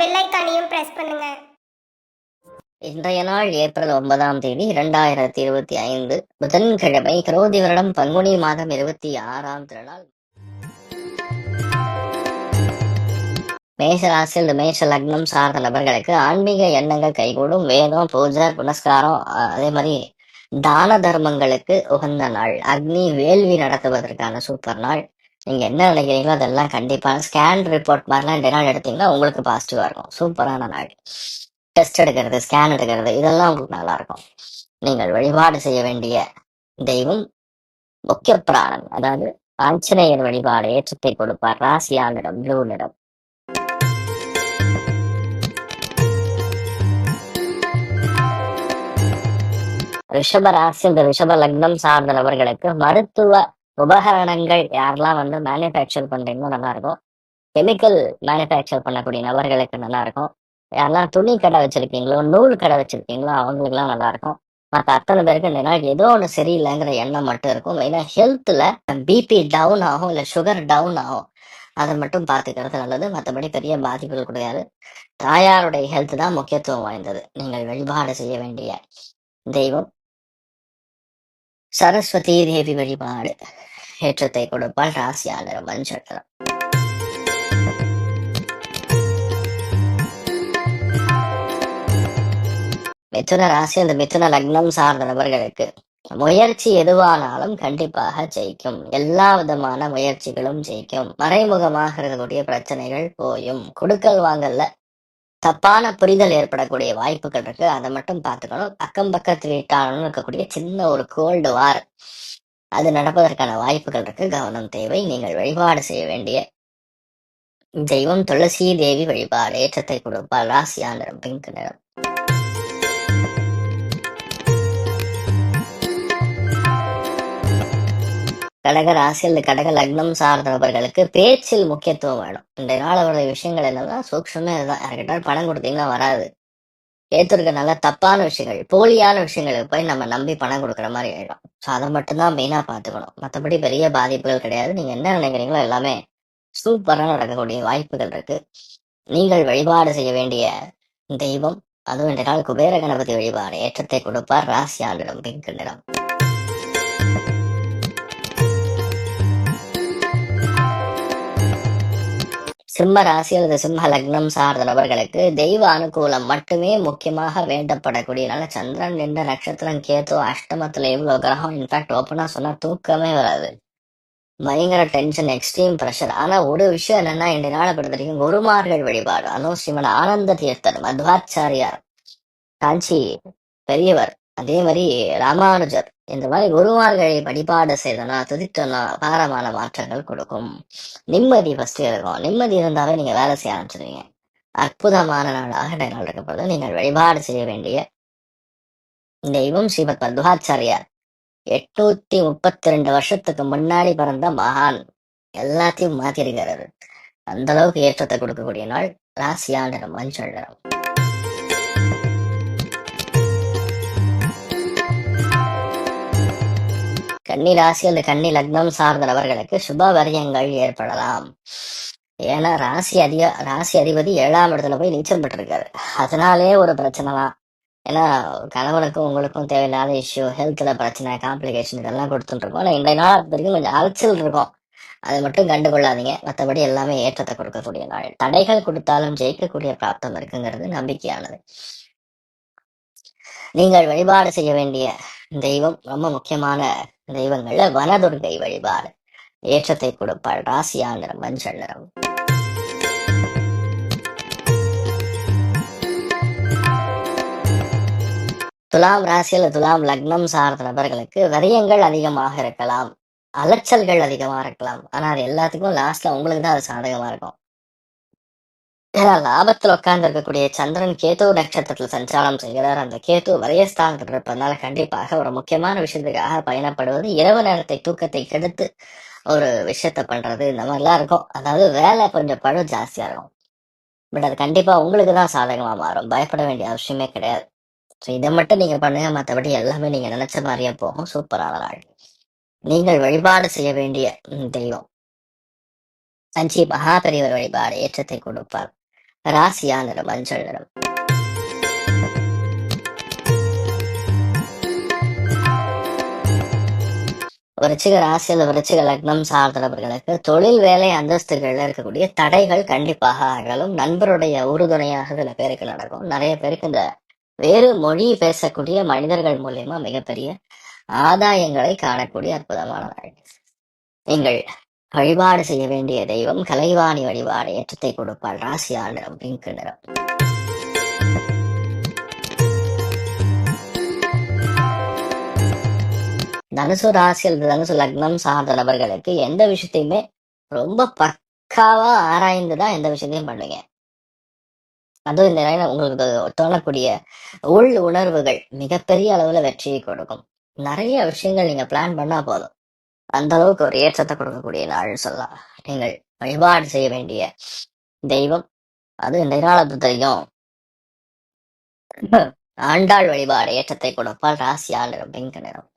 Bell ஐக்கானையும் press பண்ணுங்க. இன்றைய நாள் ஏப்ரல் ஒன்பதாம் தேதி இரண்டாயிரத்தி இருபத்தி ஐந்து புதன்கிழமை கிரௌதி வருடம் பங்குனி மாதம் இருபத்தி ஆறாம் திருநாள். மேஷ ராசியில் மேஷ லக்னம் சார்ந்த நபர்களுக்கு ஆன்மீக எண்ணங்கள் கைகூடும். வேதம் பூஜை புனஸ்காரம் அதே மாதிரி தான தர்மங்களுக்கு உகந்த நாள். அக்னி வேள்வி நடத்துவதற்கான சூப்பர் நாள். நீங்க என்ன நினைக்கிறீங்களோ அதெல்லாம் கண்டிப்பா ஸ்கேன் ரிப்போர்ட் மாதிரிலாம் இந்த நாள் எடுத்தீங்கன்னா உங்களுக்கு பாசிட்டிவா இருக்கும். சூப்பரான நாள். டெஸ்ட் எடுக்கிறது ஸ்கேன் எடுக்கிறது இதெல்லாம் உங்களுக்கு நல்லா இருக்கும். நீங்கள் வழிபாடு செய்ய வேண்டிய தெய்வம் முக்கிய பிராணன். அதாவது ஆஞ்சநேயர் வழிபாடு ஏற்றத்தை கொடுப்பார். ராசியா நிறம் ப்ளூ நிறம் ரிஷப ராசி இந்த ரிஷப லக்னம் சார்ந்த நபர்களுக்கு மருத்துவ உபகரணங்கள் யாரெல்லாம் வந்து மேனுஃபேக்சர் பண்றீங்களோ நல்லா இருக்கும் கெமிக்கல் மேனுஃபேக்சர் பண்ணக்கூடிய நபர்களுக்கு நல்லா இருக்கும் யாரெல்லாம் துணி கடை வச்சிருக்கீங்களோ நூல் கடை வச்சிருக்கீங்களோ அவங்களுக்குலாம் நல்லா இருக்கும் மற்ற அத்தனை பேருக்கு இந்த நாள் ஏதோ ஒன்று சரியில்லைங்கிற எண்ணம் மட்டும் இருக்கும். மெயினாக ஹெல்த்தில் பிபி டவுன் ஆகும் இல்லை சுகர் டவுன் ஆகும். அதை மட்டும் பார்த்துக்கிறது நல்லது. மற்றபடி பெரிய பாதிப்புகள் கிடையாது. தாயாருடைய ஹெல்த் தான் முக்கியத்துவம் வாய்ந்தது. நீங்கள் வழிபாடு செய்ய வேண்டிய தெய்வம். சரஸ்வதி தேவி வழிபாடு. ஏற்றத்தை கொடுப்பால் ராசியாளர் மஞ்சள் மிதுன ராசி அந்த மிதுன லக்னம் சார்ந்த நபர்களுக்கு முயற்சி எதுவானாலும் கண்டிப்பாக ஜெயிக்கும். எல்லா விதமான முயற்சிகளும் ஜெயிக்கும். மறைமுகமாக இருக்கக்கூடிய பிரச்சனைகள் போயும். கொடுக்கல் வாங்கல்ல. தப்பான புரிதல் ஏற்படக்கூடிய வாய்ப்புகள் இருக்கு. அதை மட்டும் பார்த்துக்கணும். அக்கம் பக்கத்து வீட்டாளனும் இருக்கக்கூடிய சின்ன ஒரு கோல்டு வார் அது நடப்பதற்கான வாய்ப்புகள் இருக்கு. கவனம் தேவை. நீங்கள் வழிபாடு செய்ய வேண்டிய தெய்வம் துளசி தேவி வழிபாடு ஏற்றத்தை கொடுப்பார். ராசியா நிறம் பிங்க் நிறம். கடக ராசியில் கடக லக்னம் சார்ந்தவர்களுக்கு பேச்சில் முக்கியத்துவம் வேணும். இந்த நாள் அவருடைய விஷயங்கள் என்னன்னா சூக்ஷமே இதுதான். யார்கிட்ட பணம் கொடுத்தீங்கன்னா வராது. ஏத்துருக்க நல்ல தப்பான விஷயங்கள் போலியான விஷயங்களுக்கு போய் நம்ம நம்பி பணம் கொடுக்குற மாதிரி ஆயிடும். ஸோ அதை மட்டும்தான் மெயினா பார்த்துக்கணும். மற்றபடி பெரிய பாதிப்புகள் கிடையாது. நீங்க என்ன நினைக்கிறீங்களோ எல்லாமே சூப்பராக நடக்கக்கூடிய வாய்ப்புகள் இருக்கு. நீங்கள் வழிபாடு செய்ய வேண்டிய தெய்வம் அதுவும் இந்த நாள் குபேர கணபதி வழிபாடு. ஏற்றத்தை கொடுப்பார் ராசி ஆண்டிடம் பிங்க் நிறம் சிம்ம ராசி அல்லது சிம்ம லக்னம் சார்ந்த நபர்களுக்கு தெய்வ அனுகூலம் மட்டுமே முக்கியமாக வேண்டப்படக்கூடியனால சந்திரன் என்ற நட்சத்திரம் கேத்து அஷ்டமத்துல இவ்வளவு கிரகம் இன்ஃபேக்ட் ஓப்பனா சொன்னா தூக்கமே வராது. பயங்கர டென்ஷன் எக்ஸ்ட்ரீம் ப்ரெஷர் ஆனா ஒரு விஷயம் என்னன்னா இந்த நாளை பொறுத்த வரைக்கும் குருமார்கள் வழிபாடு. அதுவும் ஸ்ரீமன் ஆனந்த தீர்த்தர் மத்வாச்சாரியார் காஞ்சி பெரியவர் அதே மாதிரி ராமானுஜர் இந்த மாதிரி குருமார்களை வழிபாடு செய்தோம்னா துதித்தோம்னா அபாரமான மாற்றங்கள் கொடுக்கும். நிம்மதி ஃபர்ஸ்ட் இருக்கும். நிம்மதி இருந்தாவே நீங்க வேலை செய்ய ஆரம்பிச்சிருவீங்க. அற்புதமான நாளாக இந்த நாள் இருக்கப்படுது நீங்கள் வழிபாடு செய்ய வேண்டிய தெய்வம் ஸ்ரீமத் மத்வாச்சாரியார் எட்நூத்தி முப்பத்தி ரெண்டு வருஷத்துக்கு முன்னாடி பிறந்த மகான். எல்லாத்தையும் மாத்திருக்கிறாரு அந்த அளவுக்கு ஏற்றத்தை கொடுக்கக்கூடிய நாள் ராசியா மஞ்சள் நிறம். கன்னி ராசி அல்லது கன்னி லக்னம் சார்ந்த நபர்களுக்கு சுப வரியங்கள் ஏற்படலாம். ஏன்னா ராசி அதிக ராசி அதிபதி ஏழாம் இடத்துல போய் நீச்சல் பெற்றிருக்காரு. அதனாலே ஒரு பிரச்சனை தான். ஏன்னா கணவனுக்கும் உங்களுக்கும் தேவையில்லாத இஷ்யூ ஹெல்த்ல பிரச்சனை காம்ப்ளிகேஷன் இதெல்லாம் கொடுத்துட்டு இருக்கோம் ஆனா இன்றைய நாள் வரைக்கும் கொஞ்சம் அலைச்சல் இருக்கும். அதை மட்டும் கண்டுகொள்ளாதீங்க. மற்றபடி எல்லாமே ஏற்றத்தை கொடுக்கக்கூடிய நாள். தடைகள் கொடுத்தாலும் ஜெயிக்கக்கூடிய பிராப்தம் இருக்குங்கிறது நம்பிக்கையானது. நீங்கள் வழிபாடு செய்ய வேண்டிய தெய்வம் ரொம்ப முக்கியமான தெய்வங்கள்ல வனதுர்கை வழிபாடு ஏற்றத்தை கொடுப்பாள் ராசியா நிறம் மஞ்சள் நிறம். துலாம் ராசியில் துலாம் லக்னம் சார்ந்த நபர்களுக்கு விரயங்கள் அதிகமாக இருக்கலாம் அலைச்சல்கள் அதிகமா இருக்கலாம். ஆனால் அது எல்லாத்துக்கும் லாஸ்ட்ல உங்களுக்கு தான் அது சாதகமா இருக்கும். லாபத்தில் உட்கார்ந்து இருக்கக்கூடிய சந்திரன் கேது நட்சத்திரத்தில் சஞ்சாரம் செய்கிறார். அந்த கேது வரையஸ்தானத்தில் இருப்பதனால கண்டிப்பாக ஒரு முக்கியமான விஷயத்துக்காக பயணப்படுவது இரவு நேரத்தை தூக்கத்தை கெடுத்து ஒரு விஷயத்த பண்றது. இந்த மாதிரிலாம் இருக்கும். அதாவது வேலை கொஞ்சம் பழு ஜாஸ்தியா இருக்கும். பட் அது கண்டிப்பா உங்களுக்கு தான் சாதகமா மாறும். பயப்பட வேண்டிய அவசியமே கிடையாது. ஸோ இதை மட்டும் நீங்க பண்ணுங்க. மற்றபடி எல்லாமே நீங்க நினைச்ச மாதிரியே போகும். சூப்பரான நாள். நீங்கள் வழிபாடு செய்ய வேண்டிய தெய்வம். அஞ்சி மகாபெரியவர் வழிபாடு ஏற்றத்தை கொடுப்பார். ராசியா நிறம் மஞ்சள் நிறம் விருச்சிக ராசியில் விருச்சிக லக்னம் சார்ந்தவர்களுக்கு தொழில் வேலை அந்தஸ்துகள்ல இருக்கக்கூடிய தடைகள் கண்டிப்பாக அகலும். நண்பருடைய உறுதுணையாக சில பேருக்கு நடக்கும். நிறைய பேருக்கு இந்த வேறு மொழி பேசக்கூடிய மனிதர்கள் மூலியமா மிகப்பெரிய ஆதாயங்களை காணக்கூடிய அற்புதமான நாள் நீங்கள் வழிபாடு செய்ய வேண்டிய தெய்வம் கலைவாணி வழிபாடு ஏற்றத்தை கொடுப்பாள் ராசியால் நிறம் பிங்க் நிறம். தனுசு ராசியல் தனுசு லக்னம் சார்ந்த நபர்களுக்கு எந்த விஷயத்தையுமே ரொம்ப பக்காவா ஆராய்ந்து தான் எந்த விஷயத்தையும் பண்ணுவீங்க அதுவும் இந்த நேரம் உங்களுக்கு தோணக்கூடிய உள் உணர்வுகள் மிகப்பெரிய அளவுல வெற்றியை கொடுக்கும். நிறைய விஷயங்கள் நீங்க பிளான் பண்ணா போதும். அந்த அளவுக்கு ஒரு ஏற்றத்தை கொடுக்கக்கூடிய நாள் சொல்லலாம். நீங்கள் வழிபாடு செய்ய வேண்டிய தெய்வம் அது இந்த நாளை ஆண்டாள் வழிபாடு ஏற்றத்தை கொடுப்பால் ராசியா நிறம் பிங்க் நிறம்.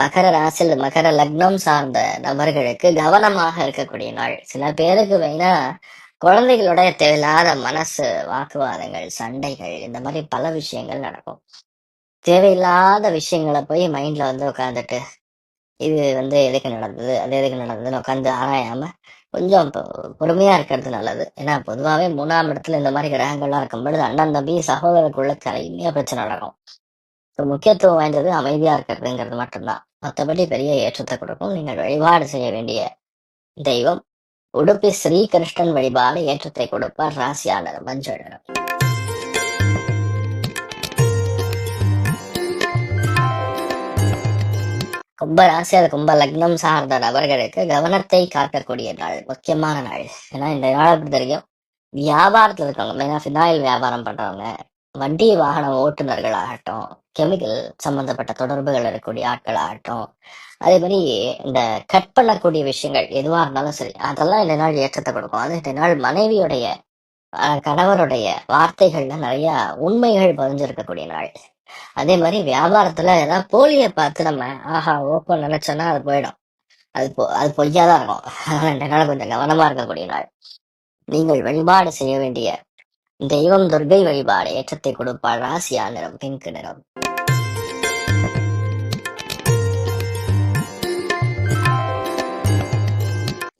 மகர ராசியில் மகர லக்னம் சார்ந்த நபர்களுக்கு கவனமாக இருக்கக்கூடிய நாள். சில பேருக்கு வேணா குழந்தைகளுடைய தேவையில்லாத மனசு வாக்குவாதங்கள் சண்டைகள் இந்த மாதிரி பல விஷயங்கள் நடக்கும். தேவையில்லாத விஷயங்களை போய் மைண்ட்ல வந்து உட்காந்துட்டு இது வந்து எதுக்கு நடந்தது அது எதுக்கு நடந்ததுன்னு உட்காந்து ஆராயாம கொஞ்சம் பொறுமையா இருக்கிறது நல்லது. ஏன்னா பொதுவாகவே மூணாம் இடத்துல இந்த மாதிரி கிரகங்கள்லாம் இருக்கும் பொழுது அண்ணன் தம்பி சகோதரருக்குள்ள நிறைய பிரச்சனை நடக்கும். இப்போ முக்கியத்துவம் வாய்ந்தது அமைதியா இருக்கிறதுங்கிறது மட்டும்தான். மற்றபடி பெரிய ஏற்றத்தை கொடுக்கும். நீங்கள் வழிபாடு செய்ய வேண்டிய தெய்வம். உடுப்பி ஸ்ரீகிருஷ்ணன் வழிபாடு ஏற்றத்தை கொடுப்பார் ராசியாளர் மஞ்சள். கும்ப ராசி அது கும்ப லக்னம் சார்ந்த நபர்களுக்கு கவனத்தை காட்டக்கூடிய நாள் முக்கியமான நாள். ஏன்னா இந்த நாளை பொறுத்த வரைக்கும் வியாபாரத்தில் இருக்கவங்க மெயினாக ஃபினாயில் வியாபாரம் பண்றவங்க வண்டி வாகன ஓட்டுநர்கள் ஆகட்டும் கெமிக்கல் சம்பந்தப்பட்ட தொடர்புகள் இருக்கக்கூடிய ஆட்கள் ஆகட்டும் அதே மாதிரி இந்த கட் பண்ணக்கூடிய விஷயங்கள் எதுவா இருந்தாலும் சரி அதெல்லாம் இந்த நாள் ஏற்றத்தை கொடுக்கும். அது இந்த நாள் மனைவியுடைய கணவருடைய வார்த்தைகள்ல நிறைய உண்மைகள் பதிஞ்சிருக்கக்கூடிய நாள். அதே மாதிரி வியாபாரத்துல ஏதாவது போலியை பார்த்து நம்ம ஆஹா ஓப்பன் நினைச்சோன்னா அது போயிடும். அது பொ அது பொய்யாதான் இருக்கும். அதனால இந்த நாள் கொஞ்சம் கவனமா இருக்கக்கூடிய நாள். நீங்கள் வழிபாடு செய்ய வேண்டிய தெய்வம் துர்கை வழிபாடு ஏற்றத்தை கொடுப்பாள் ராசியா நிறம் பிங்க் நிறம்.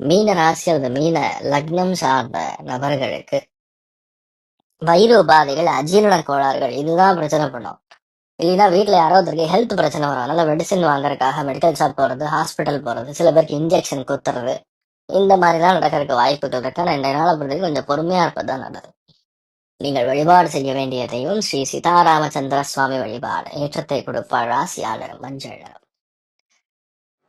மீன ராசி அல்லது மீன லக்னம் சார்ந்த நபர்களுக்கு வயிறு உபாதைகள் அஜீரண கோளாறுகள் இதுதான் பிரச்சனை பண்ணும். இல்லைன்னா வீட்டில் யாரோ ஒருத்தருக்கு ஹெல்த் பிரச்சனை வரும். அதனால மெடிசன் வாங்குறதுக்காக மெடிக்கல் ஷாப் போகிறது ஹாஸ்பிட்டல் போகிறது சில பேருக்கு இன்ஜெக்ஷன் குத்துறது இந்த மாதிரிலாம் நடக்கிறதுக்கு வாய்ப்புகள் இருக்கு. ஆனால் இந்த நாளை பொறுத்தவரைக்கும் கொஞ்சம் பொறுமையா இருப்பது தான் நல்லது. நீங்கள் வழிபாடு செய்ய வேண்டியதையும் ஸ்ரீ சீதாராமச்சந்திர சுவாமி வழிபாடு ஏற்றத்தை கொடுப்பார் ராசியாளர் மஞ்சள்.